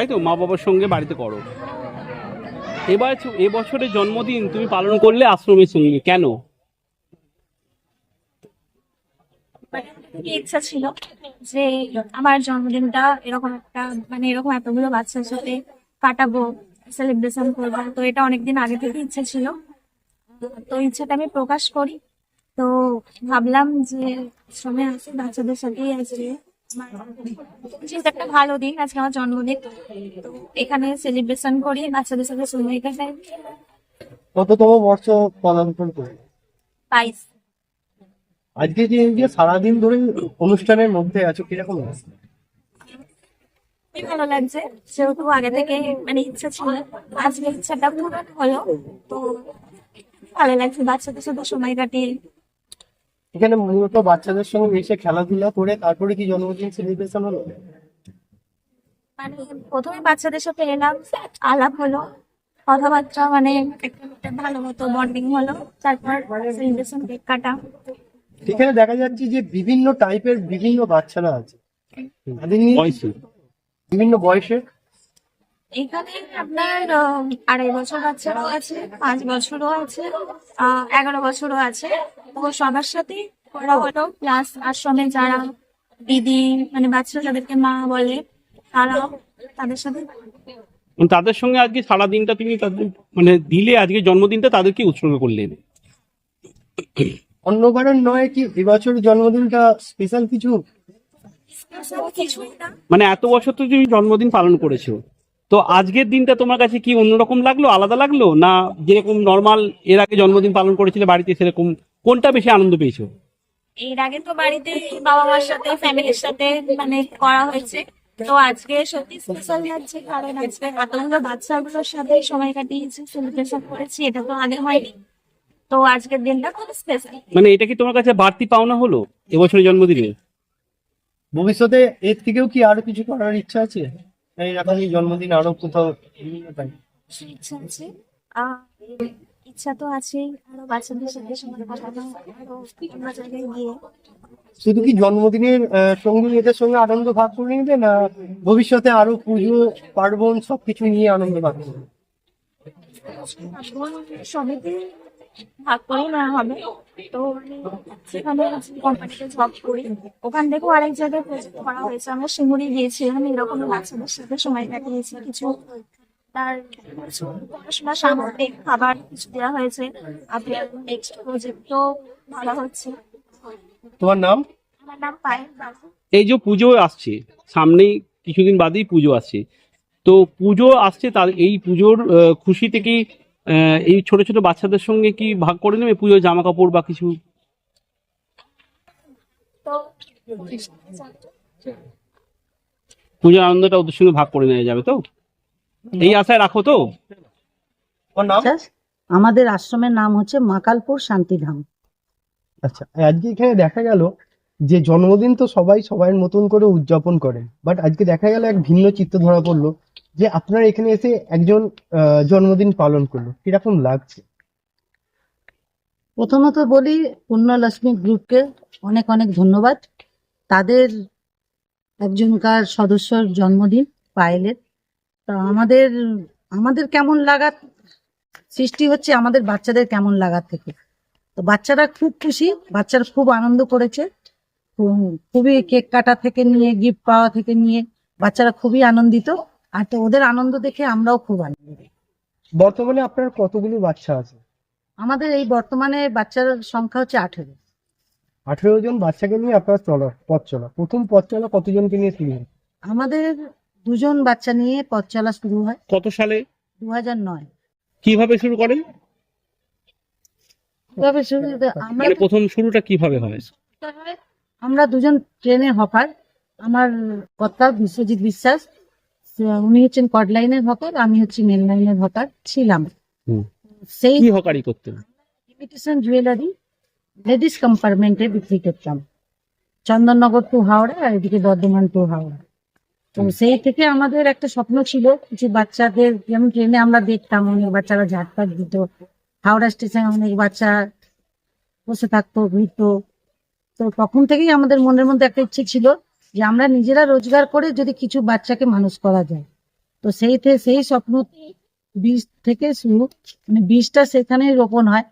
তাই তো? মা বাবার সঙ্গে বাড়িতে করো। এবার এ বছরের জন্মদিন তুমি পালন করলে আশ্রমের সঙ্গে। কেন? ইচ্ছা ছিল যে আমার জন্মদিনটা এরকম একটা মানে এরকম এতগুলো বাচ্চার সাথে কাটাবো সেলিব্রেশন করব। তো এটা অনেকদিন আগে থেকে ইচ্ছা ছিল। তো ইচ্ছাটা আমি প্রকাশ করি। তো ভাবলাম যে আশ্রমে আসি বাচ্চাদের সাথেই আজকে একটা ভালো দিন আজকে আমার জন্মদিন। তো এখানে সেলিব্রেশন করি বাচ্চাদের সাথে সময় কাটাই। কততম বর্ষ পদার্পণ করে পাইস আজকে যে যে সারাদিন ধরে অনুষ্ঠানের মধ্যে আছো কীরকম? খুবই ভালো লাগছে। যেহেতু আগে থেকে মানে ইচ্ছা ছিল আজকে ইচ্ছাটা পূরণ হলো। তো ভালো লাগছে বাচ্চাদের সাথে সময় কাটিয়ে। এখানে মূলত বাচ্চাদের সঙ্গে এসে খেলাধুলা করে তারপরে কি জন্মদিন সেলিব্রেশন হলো? মানে প্রথমে বাচ্চাদের সাথে এলাম আলাপ হলো কথাবার্তা মানে ভালো মতো বন্ডিং হলো তারপর সেলিব্রেশন কেক কাটা। এখানে দেখা যাচ্ছে যে বিভিন্ন টাইপের বিভিন্ন বাচ্চারা আছে। তাদের নিয়ে বয়সে। বিভিন্ন বয়সের এখানে আপনার আড়াই বছর বাচ্চারও আছে পাঁচ বছরও আছে আহ, এগারো বছরও আছে। তো সবার সাথে করা হলো। প্লাস আশ্রমে যারা দিদি মানে বাচ্চা যাদেরকে মা বলে তারাও তাদের সাথে মানে তাদের সঙ্গে আজকে সারা দিনটা তুমি তাদের মানে দিলে আজকে জন্মদিনটা তাদেরকে উৎসর্গ করলেন? অন্যবারের নয় কি এবছর জন্মদিনটা স্পেশাল কিছু? কিছুই না। মানে এত বছর তো তুমি জন্মদিন পালন করেছ তো আজকের দিনটা তোমার কাছে কি অন্যরকম লাগল আলাদা লাগল? না যেরকম নর্মাল এর আগে জন্মদিন পালন করেছিলে বাড়িতে সেরকম কোনটা বেশি আনন্দ পেয়েছ? এর আগে তো বাড়িতে বাবা মার সাথে ফ্যামিলির সাথে মানে করা হয়েছে। তো আজকে সত্যি স্পেশাল লাগছে কারণ আজকে এতগুলো বাচ্চাগুলোর সাথে সময় কাটিয়েছি সেলিব্রেশন করেছি এটা তো আগে হয়নি। তো আজকের দিনটা খুব স্পেশাল মানে এটা কি তোমার কাছে বাড়তি পাওনা হলো এবছরের জন্মদিনে? ভবিষ্যতে এর থেকেও কি আরও কিছু করার ইচ্ছা আছে? এইরকমই জন্মদিন আরও কোথাও বিভিন্ন ইচ্ছা আছে? ইচ্ছা তো আছেই আরও বাচ্চাদের সাথে সময় কাটানো আরও অন্য জায়গায় গিয়ে। শুধু কি জন্মদিনের সঙ্গে এদের সঙ্গে আনন্দ ভাগ করে নিবে না ভবিষ্যতে আরও পুজো পার্বণ সবকিছু নিয়ে আনন্দ ভাগ করবে? সমিতি ভাগ করে নেওয়া হবে। তো সেখানে কোম্পানিতে জব করি। ওখান থেকেও আরেক জায়গায় প্রজেক্ট করা হয়েছে। আমরা গিয়েছিলাম এরকম বাচ্চাদের সাথে সময় কাটিয়েছি। কিছু তার কিছু পড়াশোনার সামগ্রী খাবার কিছু দেওয়া হয়েছে। আপনার নেক্সট প্রজেক্টও ভালো হচ্ছে। তোমার নাম? আমার নাম পায়েল বাবু। এই যে পুজো আসছে সামনেই কিছুদিন বাদেই পুজো আসছে। তো পুজো আসছে তার এই পুজোর খুশিতে কি এই ছোট ছোট বাচ্চাদের সঙ্গে কি ভাগ করে নেবে? পুজোর জামা কাপড় বা কিছু? তো পুজোর আনন্দটা ওদের সঙ্গে ভাগ করে নেওয়া যাবে তো? এই আশায় রাখো তো। আচ্ছা আমাদের আশ্রমের নাম হচ্ছে মাকালপুর শান্তিধাম। আচ্ছা আজকে এখানে দেখা গেল যে জন্মদিন তো সবাই সবার মতন করে উদযাপন করে বাট আজকে দেখা গেল এক ভিন্ন চিত্র ধরা পড়ল। যে আপনার এখানে এসে একজন জন্মদিন পালন করল, কীরকম লাগছে? প্রথমত বলি, পুণ্যলক্ষ্মী গ্রুপকে অনেক অনেক ধন্যবাদ। তাদের একজনকার সদস্যর জন্মদিন, পায়েলের। তো আমাদের আমাদের কেমন লাগা সৃষ্টি হচ্ছে, আমাদের বাচ্চাদের কেমন লাগার থেকে। তো বাচ্চারা খুব খুশি, বাচ্চারা খুব আনন্দ করেছে। খুব- খুবই কেক কাটা থেকে নিয়ে, গিফট পাওয়া থেকে নিয়ে, বাচ্চারা খুবই আনন্দিত। আর তো ওদের আনন্দ দেখে আমরাও খুব আনন্দিত। বর্তমানে আপনার কতগুলো বাচ্চা আছে? আমাদের এই বর্তমানে বাচ্চার সংখ্যা হচ্ছে আঠেরো। আঠেরো জন বাচ্চাকে নিয়ে আপনার চলা পথ চলা। প্রথম পথ চলা কতজনকে নিয়ে শুরু হয়? আমাদের দুজন বাচ্চা নিয়ে পথ চলা শুরু হয়। কত সালে? দু হাজার নয়। কীভাবে শুরু করেন? শুরু আমরা মানে প্রথম শুরুটা কীভাবে হয়? আমরা দুজন ট্রেনে হকার আমার কর্তা বিশ্বজিৎ বিশ্বাস উনি হচ্ছেন কড লাইনের হকার আমি হচ্ছি মেন লাইনের হকার ছিলাম। সেই কি হকারি করতেন? ইমিটেশন জুয়েলারি লেডিস কম্পার্টমেন্টে বিক্রি করতাম। চন্দননগর টু হাওড়া আর এদিকে বর্ধমান টু হাওড়া। তো সেই থেকে আমাদের একটা স্বপ্ন ছিল যে বাচ্চাদের যেমন ট্রেনে আমরা দেখতাম অনেক বাচ্চারা ঝাটপাট দিত। হাওড়া স্টেশনে অনেক বাচ্চা বসে থাকতো ঘুরতো। তো তখন থেকেই আমাদের মনের মধ্যে একটা ইচ্ছে ছিল যে আমরা নিজেরা রোজগার করে যদি কিছু বাচ্চাকে মানুষ করা যায়। তো সেই সেই স্বপ্ন বীজ থেকে শুরু মানে বীজটা সেখানেই রোপণ হয়।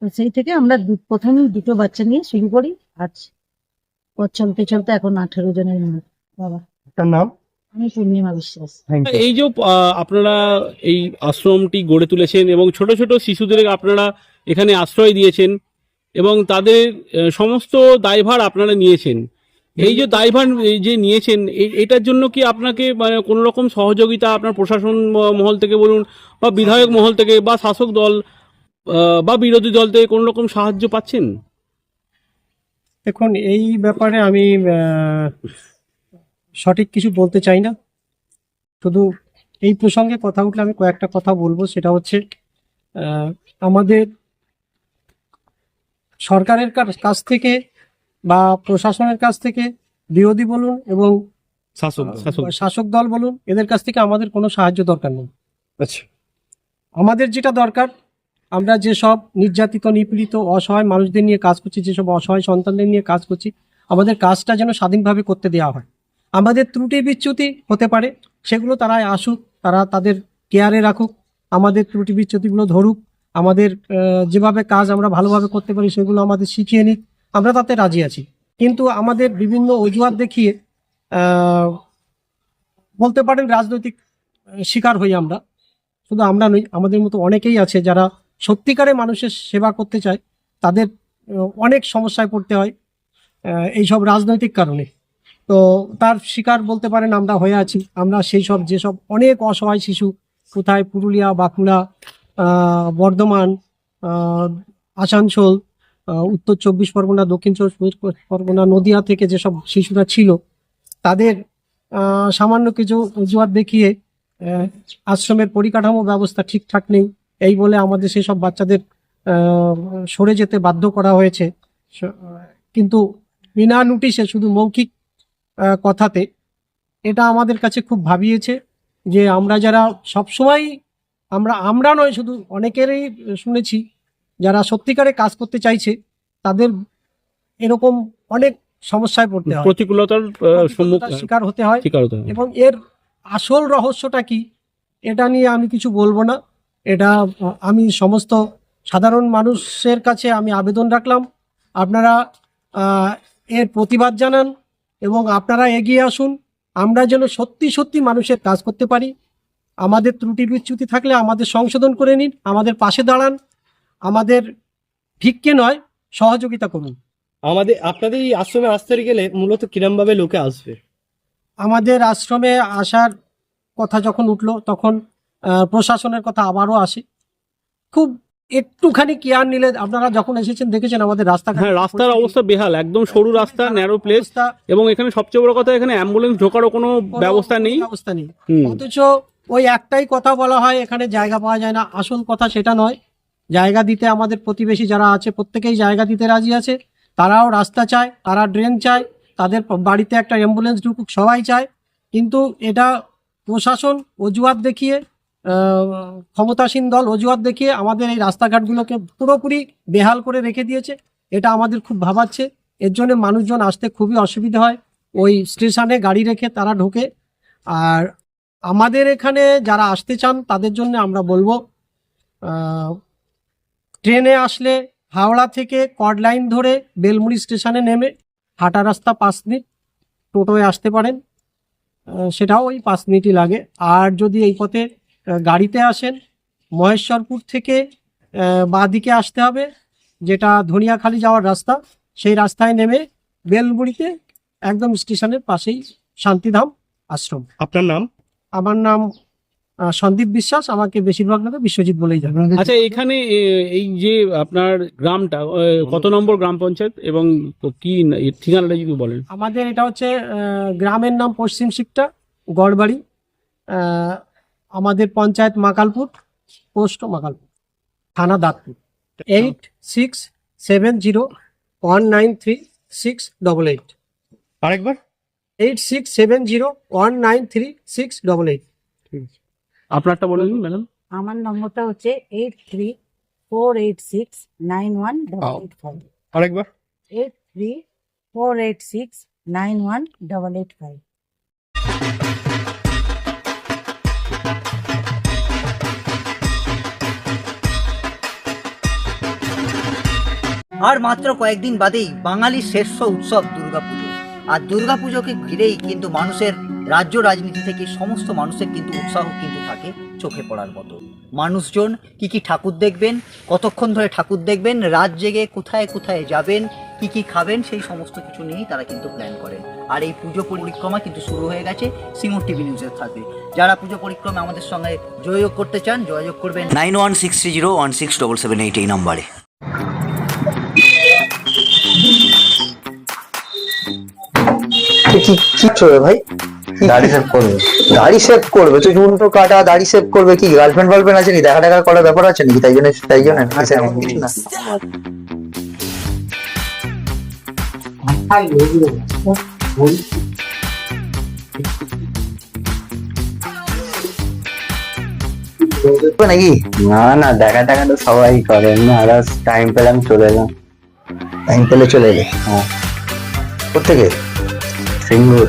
তো সেই থেকে আমরা দু- প্রথম দুটো বাচ্চা নিয়ে শুরু করি। আজ পথ চলতে চলতে এখন আঠেরো জনের বাবা। আপনার নাম? আমি পূর্ণিমা বিশ্বাস। এই যে আহ, আপনারা এই আশ্রমটি গড়ে তুলেছেন এবং ছোট ছোট শিশুদের আপনারা এখানে আশ্রয় দিয়েছেন এবং তাদের সমস্ত দায়ভার আপনারা নিয়েছেন। এই যে দায়ভার যে নিয়েছেন এটার জন্য কি আপনাকে মানে কোনো রকম সহযোগিতা আপনার প্রশাসন মহল থেকে বলুন, বা বিধায়ক মহল থেকে, বা শাসক দল বা বিরোধী দল থেকে কোনো রকম সাহায্য পাচ্ছেন? দেখুন, এই ব্যাপারে আমি সঠিক কিছু বলতে চাই না। শুধু এই প্রসঙ্গে কথা উঠলে আমি কয়েকটা কথা বলব। সেটা হচ্ছে আমাদের সরকারের কাছ থেকে বা প্রশাসনের কাছ থেকে বিরোধী বলুন এবং শাসক দল বলুন এদের কাছ থেকে আমাদের কোনো সাহায্য দরকার নেই। আচ্ছা। আমাদের যেটা দরকার আমরা যেসব নির্যাতিত নিপীড়িত অসহায় মানুষদের নিয়ে কাজ করছি যেসব অসহায় সন্তানদের নিয়ে কাজ করছি আমাদের কাজটা যেন স্বাধীনভাবে করতে দেওয়া হয়। আমাদের ত্রুটি বিচ্যুতি হতে পারে সেগুলো তারা আসুক তারা তাদের কেয়ারে রাখুক আমাদের ত্রুটি বিচ্যুতিগুলো ধরুক আমাদের যেভাবে কাজ আমরা ভালোভাবে করতে পারি সেগুলো আমাদের শিখিয়ে নিক। আমরা তাতে রাজি আছি। কিন্তু আমাদের বিভিন্ন অজুহাত দেখিয়ে বলতে পারেন রাজনৈতিক শিকার হই আমরা। শুধু আমরা নই, আমাদের মতো অনেকেই আছে যারা সত্যিকারে মানুষের সেবা করতে চায়, তাদের অনেক সমস্যায় পড়তে হয় এইসব রাজনৈতিক কারণে। তো তার শিকার বলতে পারেন আমরা হয়ে আছি। আমরা সেই সব যেসব অনেক অসহায় শিশু, কোথায় পুরুলিয়া, বাঁকুড়া বর্ধমান আসানসোল উত্তর চব্বিশ পরগনা, দক্ষিণ চব্বিশ পরগনা, নদিয়া থেকে যেসব শিশুরা ছিল, তাদের সামান্য কিছু অজুহাত দেখিয়ে আশ্রমের পরিকাঠামো ব্যবস্থা ঠিকঠাক নেই। এই বলে আমাদের সেসব বাচ্চাদের সরে যেতে বাধ্য করা হয়েছে। কিন্তু বিনা নোটিশে, শুধু মৌখিক কথাতে, এটা আমাদের কাছে খুব ভাবিয়েছে যে আমরা যারা সবসময় আমরা আমরা নয়, শুধু অনেকেরই শুনেছি যারা সত্যিকারে কাজ করতে চাইছে তাদের এরকম অনেক সমস্যায় পড়তে হয়। প্রতিকূলতার শিকার হতে হয়। এবং এর আসল রহস্যটা কি এটা নিয়ে আমি কিছু বলব না। এটা আমি সমস্ত সাধারণ মানুষের কাছে আমি আবেদন রাখলাম। আপনারা এর প্রতিবাদ জানান এবং আপনারা এগিয়ে আসুন। আমরা যেন সত্যি সত্যি মানুষের কাজ করতে পারি। আমাদের ত্রুটি বিচ্যুতি থাকলে আমাদের সংশোধন করে নিন আমাদের পাশে দাঁড়ান। আমাদের ভিক্ষে নয় সহযোগিতা করুন। আমাদের আপনাদের এই আশ্রমে আসতে গেলে মূলত কিরম ভাবে লোকে আসবে? আমাদের আশ্রমে আসার কথা যখন উঠল তখন প্রশাসনের কথা আবারও আসে। খুব একটুখানি কেয়ার নিলে আপনারা যখন এসেছেন দেখেছেন আমাদের রাস্তা হ্যাঁ রাস্তার অবস্থা বেহাল একদম সরু রাস্তা ন্যারো প্লেস এবং এখানে সবচেয়ে বড় কথা এখানে অ্যাম্বুলেন্স ঢোকারও কোনো ব্যবস্থা নেই। ব্যবস্থা নেই। অথচ ওই একটাই কথা বলা হয় এখানে জায়গা পাওয়া যায় না। আসল কথা সেটা নয় জায়গা দিতে আমাদের প্রতিবেশী যারা আছে, প্রত্যেকেই জায়গা দিতে রাজি আছে। তারাও রাস্তা চায়, তারা ড্রেন চায়, তাদের বাড়িতে একটা অ্যাম্বুলেন্স ঢুকুক, সবাই চায়। কিন্তু এটা প্রশাসন অজুহাত দেখিয়ে ক্ষমতাসীন দল অজুহাত দেখিয়ে আমাদের এই রাস্তাঘাটগুলোকে পুরোপুরি বেহাল করে রেখে দিয়েছে। এটা আমাদের খুব ভাবাচ্ছে। এর জন্য মানুষজন আসতে খুবই অসুবিধা হয়। ওই স্টেশনে গাড়ি রেখে তারা ঢোকে। আর আমাদের এখানে যারা আসতে চান, তাদের জন্য আমরা বলব ট্রেনে আসলে হাওড়া থেকে কড লাইন ধরে বেলমুড়ি স্টেশনে নেমে হাঁটা রাস্তা পাঁচ মিনিট টোটোয় আসতে পারেন। সেটাও ওই পাঁচ মিনিটই লাগে। আর যদি এই পথে গাড়িতে আসেন মহেশ্বরপুর থেকে আহ, বাঁ দিকে আসতে হবে যেটা ধনিয়াখালি যাওয়ার রাস্তা। সেই রাস্তায় নেমে বেলমুড়িতে একদম স্টেশনের পাশেই শান্তিধাম আশ্রম। আপনার নাম? আমার নাম সন্দীপ বিশ্বাস আমাকে বেশিরভাগ লোকে বিশ্বজিৎ বলেই জানে। আচ্ছা এখানে এই যে আপনার গ্রামটা কত নম্বর গ্রাম পঞ্চায়েত এবং কি ঠিকানাটা যদি বলেন? আমাদের এটা হচ্ছে গ্রামের নাম পশ্চিম শিকটা গড়বাড়ি আমাদের পঞ্চায়েত মাকালপুর পোস্ট মাকালপুর থানা Dantpur. Eight six seven zero one nine three six double eight. আরেকবার। Eight six seven zero one nine three six double eight. আপনারটা বলে দিন ম্যাডাম। আমার নম্বরটা হচ্ছে eight three four eight six nine one double eight five. আরেকবার। Eight three four eight six nine one double eight five. আর মাত্র কয়েকদিন বাদেই বাঙালির শ্রেষ্ঠ উৎসব দুর্গাপুজো। আর দুর্গাপুজোকে ঘিরেই কিন্তু মানুষের রাজ্য রাজনীতি থেকে সমস্ত মানুষের কিন্তু উৎসাহ কিন্তু থাকে চোখে পড়ার মতো। মানুষজন কি কি ঠাকুর দেখবেন কতক্ষণ ধরে ঠাকুর দেখবেন রাত জেগে কোথায় কোথায় যাবেন কি কি খাবেন সেই সমস্ত কিছু নিয়েই তারা কিন্তু প্ল্যান করেন। আর এই পুজো পরিক্রমা কিন্তু শুরু হয়ে গেছে সিঙ্গুর টিভি নিউজের সাথে। যারা পুজো পরিক্রমা আমাদের সঙ্গে যোগাযোগ করতে চান যোগাযোগ করবেন nine one six three zero one six double seven eight এই নম্বরে। কি কি ভাই? দাড়ি সেভ করবে। দাড়ি সেভ করবে? তুই চুন তো কাটা দাড়ি সেভ করবে কি? গার্লফ্রেন্ড ফার্লফ্রেন্ড আছে নাকি? দেখা দেখা করার ব্যাপার আছে নাকি? তাই জন্য তাই জন্য না নাকি? না না দেখা টাকা তো সবাই করে। আদার্স টাইম পেলাম চলে এলাম। টাইম পেলে চলে এলে? হ্যাঁ। কোথেকে সিঙ্গুর।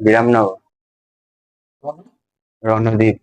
বিরামনগর রণদ্বীপ